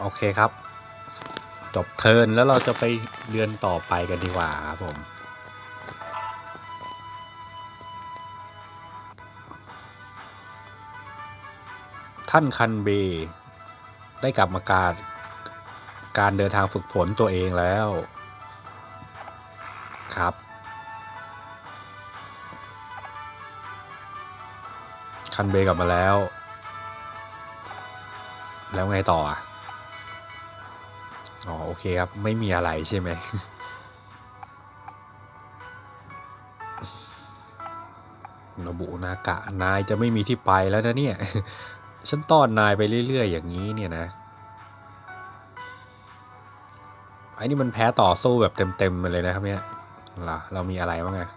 โอเคครับ จบเทิร์นแล้วเราจะไปเดือนต่อไปกันดีกว่าครับผมท่านคันเบ ได้กลับมาการการเดินทางฝึกฝนตัวเองแล้วครับ คันเบกลับมาแล้ว แล้วไงต่ออะ อ๋อโอเคครับ ไม่มีอะไรใช่ไหมระบุนากะนายจะไม่มีที่ไปแล้วนะเนี่ย ฉันต้อนนายไปเรื่อย ๆ อย่างนี้เนี่ยนะไอ้นี่มันแพ้ต่อสู้แบบเต็มๆไปเลยนะครับเนี่ยเหรอเรามีอะไรบ้างอะ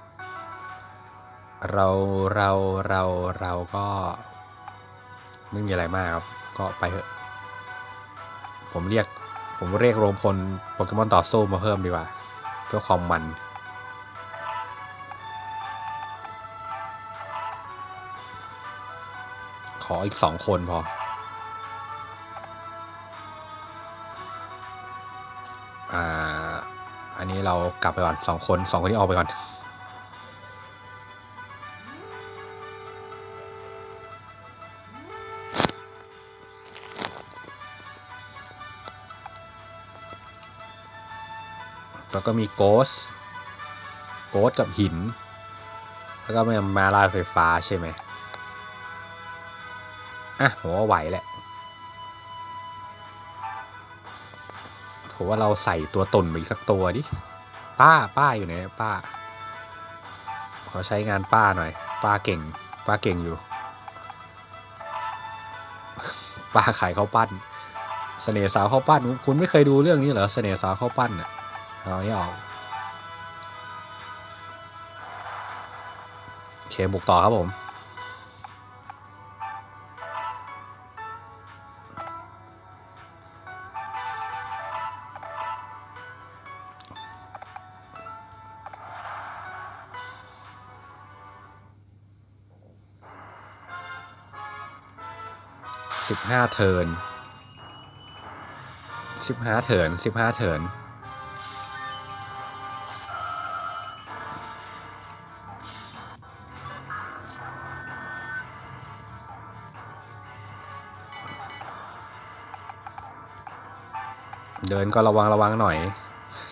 เราเราเราเราก็ ไม่มีอะไรมากครับ ก็ไปเถอะ ผมเรียก ผมเรียกรวมพลโปเกมอนต่อสู้มาเพิ่มดีกว่า เพื่อความมันขออีกสองคนพอ อ่า อันนี้เรากลับไปก่อนสองคนสองคนที่ออกไปก่อน แล้วก็มีโกสโกสกับหิน แล้วก็มีมาลายไฟฟ้าใช่ไหมอะผมว่าไหวแหละผมว่าเราใส่ตัวตนไปอีกสักตัวดิ ป้าป้าอยู่ไหนป้า ขอใช้งานป้าหน่อย ป้าเก่ง ป้าเก่งอยู่ ป้าขายข้าวปั้น เสน่ห์สาวข้าวปั้น คุณไม่เคยดูเรื่องนี้เหรอ เสน่ห์สาวข้าวปั้นอะ เอาอันนี้ออกโอเคบุกต่อครับผม สิบห้าเทิร์นสิบห้าเทิร์นสิบห้าเทิร์น เดินก็ระวังระวังหน่อย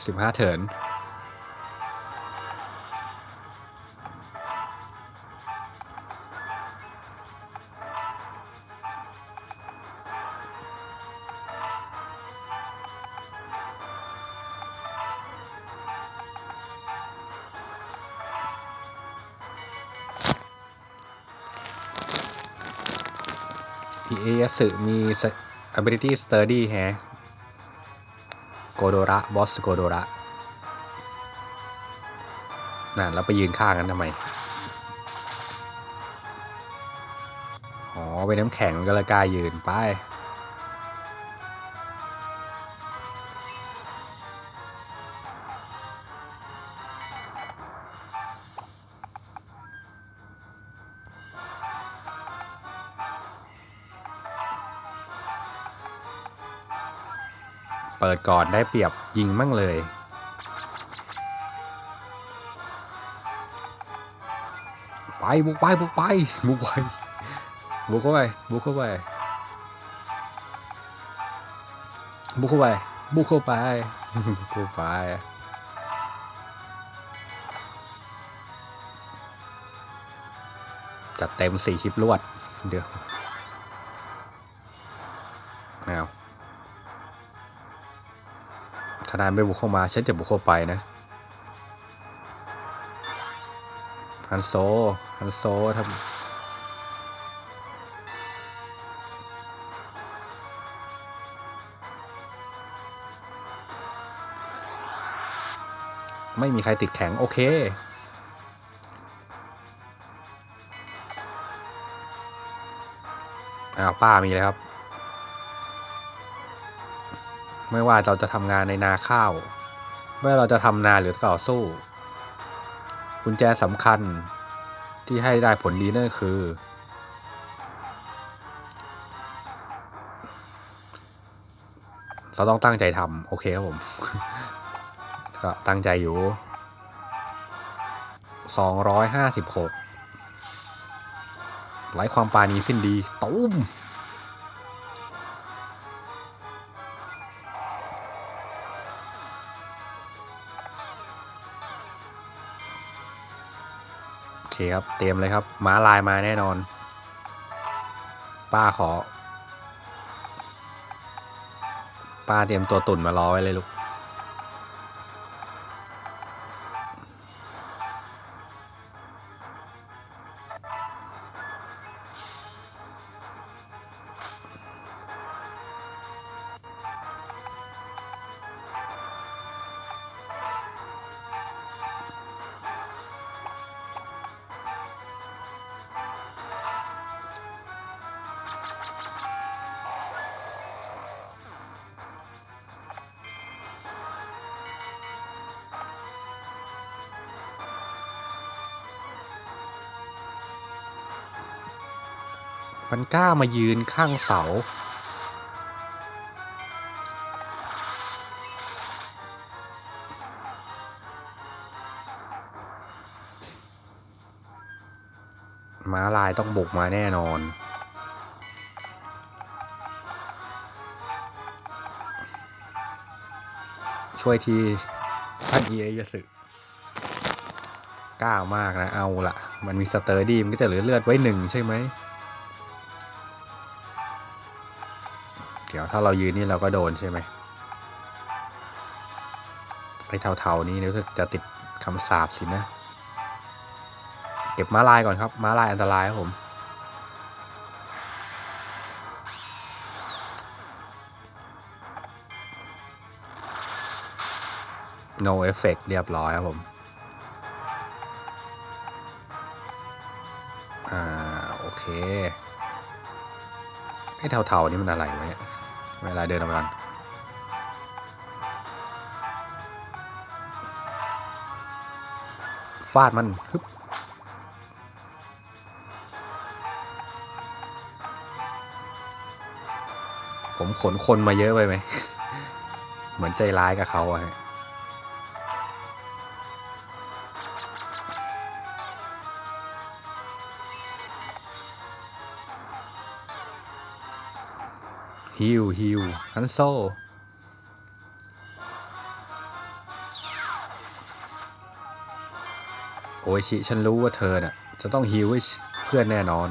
สิบห้าเถินเอเอสึมี ability sturdy แฮะ โกโดระบอสโกโดระนั่นแล้วไปยืนข้างกันทำไม อ๋อเป็นน้ำแข็งมันก็เลยกล้ายืนไป เปิดก่อนได้เปรียบยิงมั่งเลย ไปบุกไปบุกไปบุกไปบุกเข้าไปบุกเข้าไปบุกเข้าไปบุกเข้าไปบุกเข้าไปจัดเต็มสี่คลิปรวดเดี๋ยว นายไม่บุกเข้ามาฉันจะบุกเข้าไปนะฮันโซฮันโซทำไม่มีใครติดแข็ง โอเคอ้าวป้ามีเลยครับ ไม่ว่าเราจะทำงานในนาข้าว ไม่ว่าเราจะทำนาหรือต่อสู้ กุญแจสำคัญที่ให้ได้ผลดีนั่นคือ เราต้องตั้งใจทำโอเคครับผม ก็ตั้งใจอยู่สองร้อยห้าสิบหกไร้ความปานีสิ้นดีตุ้ม เคครับ เตรียมเลยครับ ม้าลายมาแน่นอน ป้าขอ ป้าเตรียมตัวตุ่นมารอไว้เลยลูก มันกล้ามายืนข้างเสา ม้าลายต้องบุกมาแน่นอน ช่วยทีท่านเอียยสึกล้ามากนะ เอาละมันมีสเตอร์ดี้มันก็จะเหลือเลือดไว้หนึ่งใช่ไหม เดี๋ยว ถ้าเรายืนนี่เราก็โดนใช่ไหมไอ้เทาๆนี้รู้สึกจะติดคำสาปสินะ เก็บม้าลายก่อนครับ ม้าลายอันตรายครับผม no effect เรียบร้อยครับผม อ่า โอเค ไอ้เทาๆนี่มันอะไรวะเนี่ย เวลาเดินออกมากันฟาดมันฮึบผมขนคนมาเยอะไปไหม เหมือนใจร้ายกับเขาอะ ฮิวฮิวฮันโซโออิชิฉันรู้ว่าเธอน่ะจะต้องฮิวให้เพื่อนแน่นอน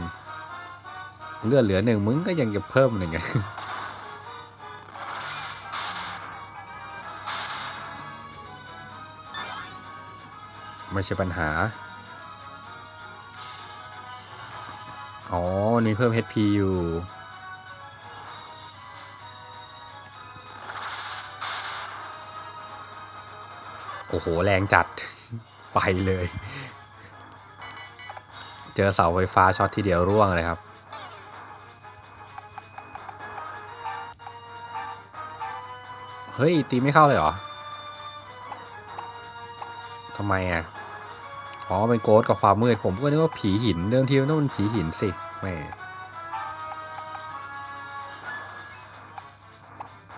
เลือดเหลือหนึ่งมึงก็ยังจะเพิ่มหนึ่งไงไม่ใช่ปัญหา อ๋อ นี่เพิ่ม HP อยู่ โอ้โห แรงจัด ไปเลย เจอเสาไฟฟ้าช็อตทีเดียวร่วงเลยครับ เฮ้ย ตีไม่เข้าเลยเหรอทำไมอะ อ๋อ เป็นโกดกับความมืด ผมก็นึกว่าผีหิน เดิมทีมันต้องเป็นผีหินสิแม่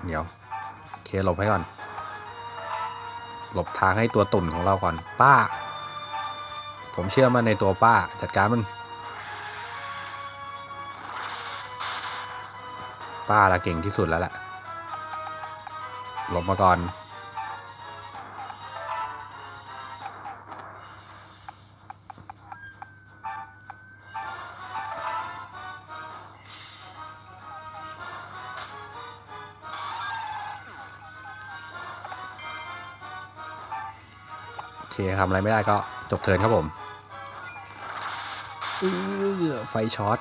เดี๋ยว เคหลบให้ก่อน หลบทางให้ตัวตุ่นของเราก่อน ป้า ผมเชื่อมันในตัวป้าจัดการมัน ป้าละเก่งที่สุดแล้วแหละหลบมาก่อน เคทำอะไรไม่ได้ก็จบเทินครับผมไฟช็อต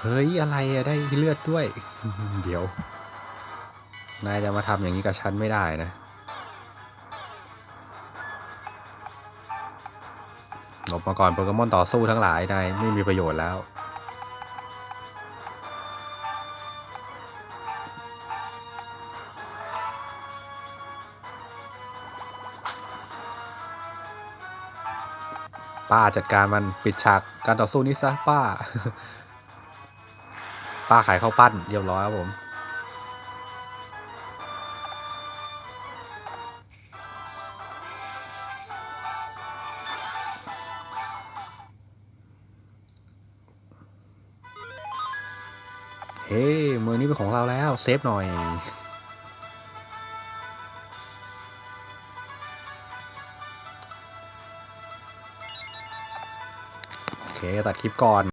เฮ้ย อะไรอะได้เลือดด้วย เดี๋ยว นายจะมาทำอย่างนี้กับฉันไม่ได้นะ หลบมาก่อนโปเกมอนต่อสู้ทั้งหลายได้ไม่มีประโยชน์แล้ว ป้าจัดการมันปิดฉากการต่อสู้นี้ซะป้า ป้าขายข้าวปั้นเรียบร้อยครับผม เฮ้เมืองนี้เป็นของเราแล้วเซฟหน่อย โอเค ตัดคลิปก่อน